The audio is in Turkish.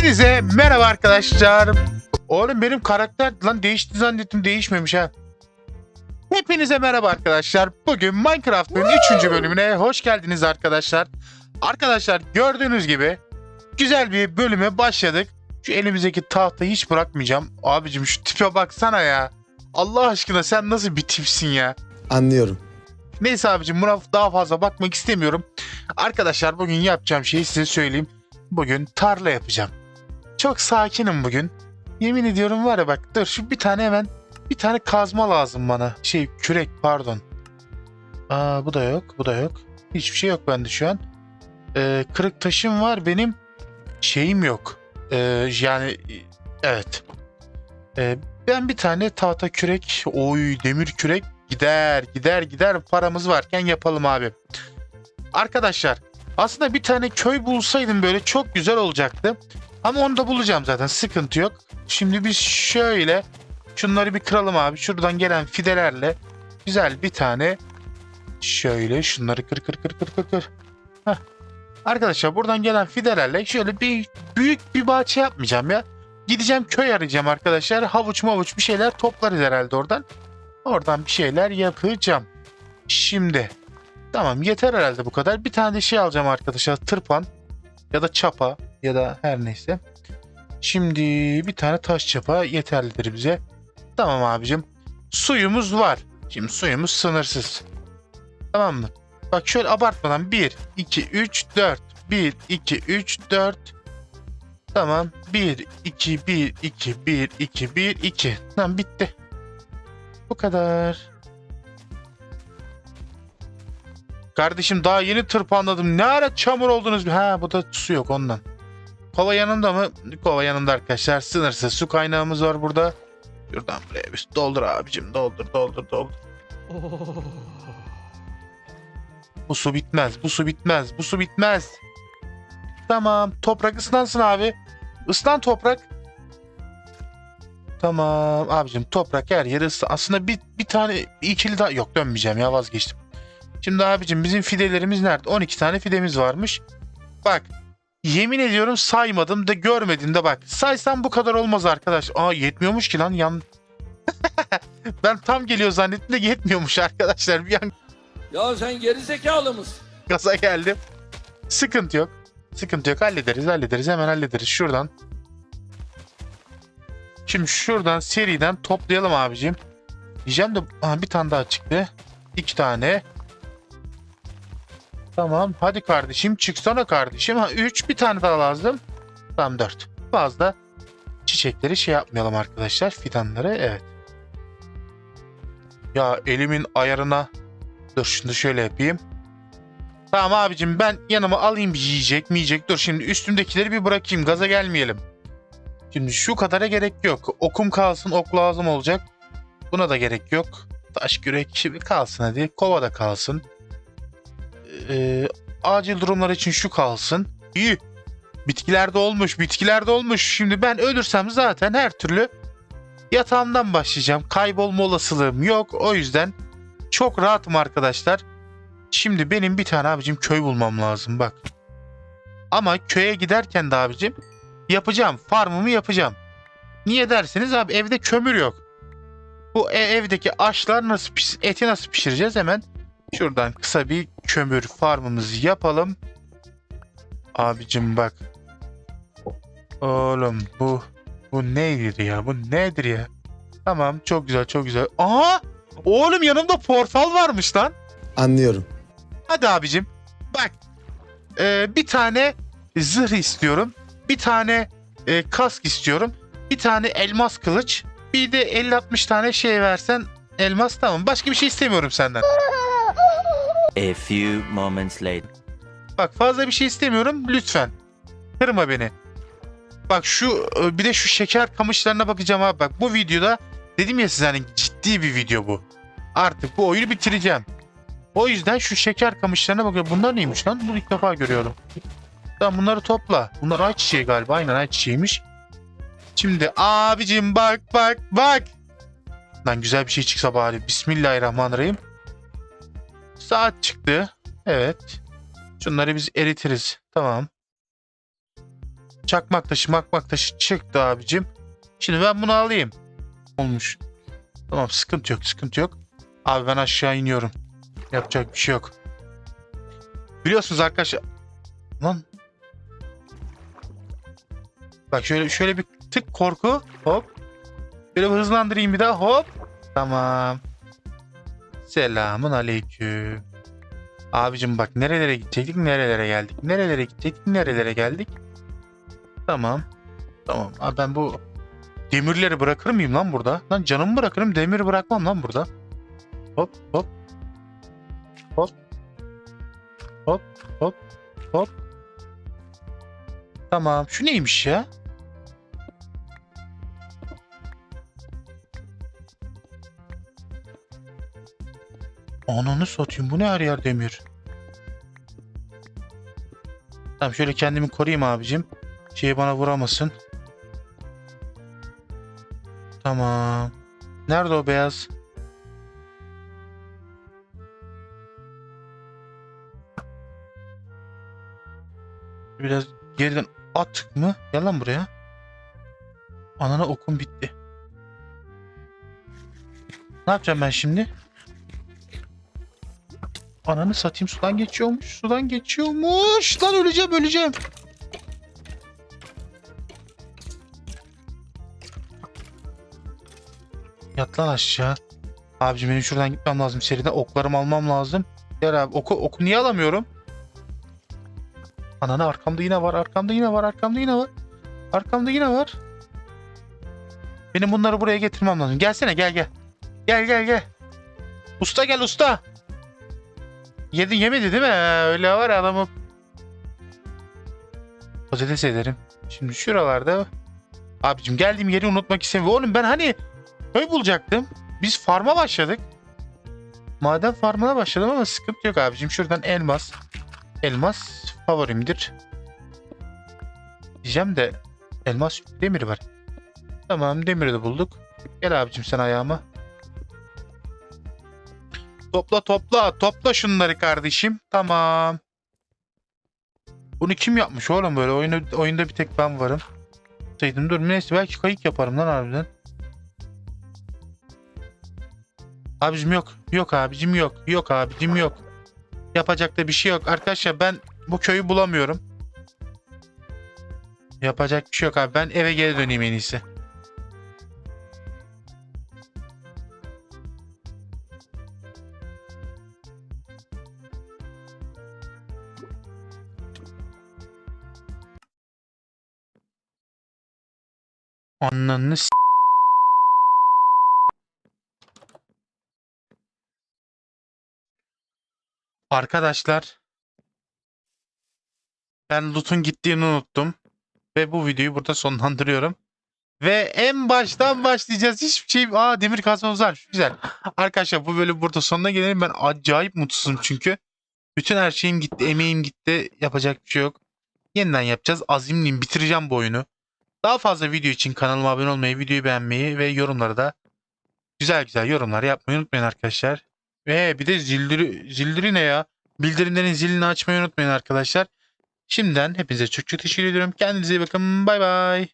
Hepinize merhaba arkadaşlar. Oğlum benim karakter lan değişti zannettim değişmemiş ha. Hepinize merhaba arkadaşlar. Bugün Minecraft'ın 3. bölümüne hoş geldiniz arkadaşlar. Arkadaşlar gördüğünüz gibi güzel bir bölüme başladık. Şu elimizdeki tahtayı hiç bırakmayacağım. Abicim şu tipe baksana ya. Allah aşkına sen nasıl bir tipsin ya. Anlıyorum. Neyse abicim buna daha fazla bakmak istemiyorum. Arkadaşlar bugün yapacağım şeyi size söyleyeyim. Bugün tarla yapacağım. Çok sakinim bugün. Yemin ediyorum var ya bak dur şu bir tane hemen bir tane kazma lazım bana. Şey kürek pardon. Aa bu da yok bu da yok. Hiçbir şey yok bende şu an. Ee, kırık taşım var benim şeyim yok. Ee, yani evet. Ee, ben bir tane tahta kürek, oy demir kürek gider gider gider paramız varken yapalım abi. Arkadaşlar aslında bir tane köy bulsaydım böyle çok güzel olacaktı. Ama onu da bulacağım zaten sıkıntı yok. Şimdi biz şöyle şunları bir kıralım abi. Şuradan gelen fidelerle güzel bir tane şöyle şunları kır kır kır kır kır kır. Arkadaşlar buradan gelen fidelerle şöyle bir büyük bir bahçe yapmayacağım ya. Gideceğim köy arayacağım arkadaşlar. Havuç mavuç bir şeyler toplarız herhalde oradan. Oradan bir şeyler yapacağım. Şimdi tamam yeter herhalde bu kadar. Bir tane de şey alacağım arkadaşlar. Tırpan ya da çapa ya da her neyse. Şimdi bir tane taş çapa yeterlidir bize. Tamam abicim. Suyumuz var. Şimdi suyumuz sınırsız. Tamam mı? Bak şöyle abartmadan 1, 2, 3, 4. 1, 2, 3, 4. Tamam. 1, 2, 1, 2, 1, 2, 1, 2. Tamam bitti. Bu kadar. Kardeşim daha yeni tırpanladım. Ne ara çamur oldunuz? Ha bu da su yok ondan. Kova yanında mı? Kova yanında arkadaşlar. Sınırsız su kaynağımız var burada. Şuradan buraya bir doldur abicim. Doldur doldur doldur. Bu su bitmez. Bu su bitmez. Bu su bitmez. Tamam. Toprak ıslansın abi. Islan toprak. Tamam abicim toprak her yeri ıslan. Aslında bir, bir tane ikili daha yok dönmeyeceğim ya vazgeçtim. Şimdi abicim bizim fidelerimiz nerede? 12 tane fidemiz varmış. Bak yemin ediyorum saymadım da görmedim de bak. Saysam bu kadar olmaz arkadaş. Aa yetmiyormuş ki lan yan. ben tam geliyor zannettim de yetmiyormuş arkadaşlar. Bir an Ya sen geri zekalı mısın? gaza geldim. Sıkıntı yok. Sıkıntı yok. Hallederiz hallederiz. Hemen hallederiz. Şuradan. Şimdi şuradan seriden toplayalım abicim. Diyeceğim de Aha, bir tane daha çıktı. İki tane. Tamam. Hadi kardeşim çıksana kardeşim. Ha, üç bir tane daha lazım. Tamam dört. Fazla çiçekleri şey yapmayalım arkadaşlar. Fidanları evet. Ya elimin ayarına Dur şunu şöyle yapayım. Tamam abicim ben yanıma alayım bir yiyecek mi yiyecek. Dur şimdi üstümdekileri bir bırakayım gaza gelmeyelim. Şimdi şu kadara gerek yok. Okum kalsın ok lazım olacak. Buna da gerek yok. Taş şimdi kalsın hadi. Kova da kalsın. Ee, acil durumlar için şu kalsın. İyi. Bitkilerde olmuş bitkilerde olmuş. Şimdi ben ölürsem zaten her türlü yatağımdan başlayacağım. Kaybolma olasılığım yok. O yüzden çok rahatım arkadaşlar. Şimdi benim bir tane abicim köy bulmam lazım bak. Ama köye giderken de abicim yapacağım. Farmımı yapacağım. Niye derseniz abi evde kömür yok. Bu e- evdeki aşlar nasıl eti nasıl pişireceğiz hemen şuradan kısa bir kömür farmımızı yapalım. Abicim bak. Oğlum bu bu nedir ya? Bu nedir ya? Tamam çok güzel çok güzel. Aha! Oğlum yanımda portal varmış lan. Anlıyorum. Hadi abicim. Bak. Ee, bir tane zırh istiyorum. Bir tane e, kask istiyorum. Bir tane elmas kılıç. Bir de 50-60 tane şey versen elmas tamam. Başka bir şey istemiyorum senden. A few moments later. Bak fazla bir şey istemiyorum lütfen. Kırma beni. Bak şu e, bir de şu şeker kamışlarına bakacağım abi. Bak bu videoda dedim ya size hani ciddi bir video bu. Artık bu oyunu bitireceğim. O yüzden şu şeker kamışlarına bakıyorum. Bunlar neymiş lan? Bunu ilk defa görüyorum. Tamam bunları topla. Bunlar ayçiçeği galiba. Aynen ayçiçeğiymiş. Şimdi abicim bak bak bak. Lan güzel bir şey çıksa bari. Bismillahirrahmanirrahim. Saat çıktı. Evet. Şunları biz eritiriz. Tamam. Çakmak taşı makmak taşı çıktı abicim. Şimdi ben bunu alayım. Olmuş. Tamam sıkıntı yok sıkıntı yok. Abi ben aşağı iniyorum. Yapacak bir şey yok. Biliyorsunuz arkadaşlar. Lan. Bak şöyle şöyle bir tık korku. Hop. Böyle hızlandırayım bir daha. Hop. Tamam. Selamun aleyküm. Abicim bak nerelere gidecektik nerelere geldik. Nerelere gidecektik nerelere geldik. Tamam. Tamam. Abi ben bu demirleri bırakır mıyım lan burada? Lan canımı bırakırım demiri bırakmam lan burada. Hop hop. Hop. Hop hop hop. Tamam. Şu neymiş ya? Ananı satayım. Bu ne her yer demir? Tamam şöyle kendimi koruyayım abicim. Şey bana vuramasın. Tamam. Nerede o beyaz? Biraz geriden attık mı? Gel lan buraya. Anana okum bitti. Ne yapacağım ben şimdi? Ananı satayım sudan geçiyormuş. Sudan geçiyormuş. Lan öleceğim öleceğim. Yat lan aşağı. Abicim benim şuradan gitmem lazım seriden. Oklarımı almam lazım. Gel abi oku, oku niye alamıyorum? Ananı arkamda yine var. Arkamda yine var. Arkamda yine var. Arkamda yine var. Benim bunları buraya getirmem lazım. Gelsene gel gel. Gel gel gel. Usta gel usta. Yedi yemedi değil mi? Öyle var ya adamı. Patates ederim. Şimdi şuralarda. Abicim geldiğim yeri unutmak istemiyorum. Oğlum ben hani köy bulacaktım. Biz farma başladık. Maden farmına başladım ama sıkıntı yok abicim. Şuradan elmas. Elmas favorimdir. Diyeceğim de elmas demiri var. Tamam demiri de bulduk. Gel abicim sen ayağıma. Topla topla topla şunları kardeşim. Tamam. Bunu kim yapmış oğlum böyle oyunda, oyunda bir tek ben varım. Saydım dur neyse belki kayık yaparım lan harbiden. Abicim yok. Yok abicim yok. Yok abicim yok. Yapacak da bir şey yok. Arkadaşlar ben bu köyü bulamıyorum. Yapacak bir şey yok abi. Ben eve geri döneyim en iyisi. Ananı s- Arkadaşlar ben loot'un gittiğini unuttum ve bu videoyu burada sonlandırıyorum. Ve en baştan başlayacağız. Hiçbir şey... Aa demir kazmamız var. Güzel. Arkadaşlar bu bölüm burada sonuna gelelim. Ben acayip mutsuzum çünkü. Bütün her şeyim gitti. Emeğim gitti. Yapacak bir şey yok. Yeniden yapacağız. Azimliyim. Bitireceğim bu oyunu. Daha fazla video için kanalıma abone olmayı, videoyu beğenmeyi ve yorumları da güzel güzel yorumlar yapmayı unutmayın arkadaşlar. Ve bir de zildiri, zildiri ne ya? Bildirimlerin zilini açmayı unutmayın arkadaşlar. Şimdiden hepinize çok çok teşekkür ediyorum. Kendinize iyi bakın. Bay bay.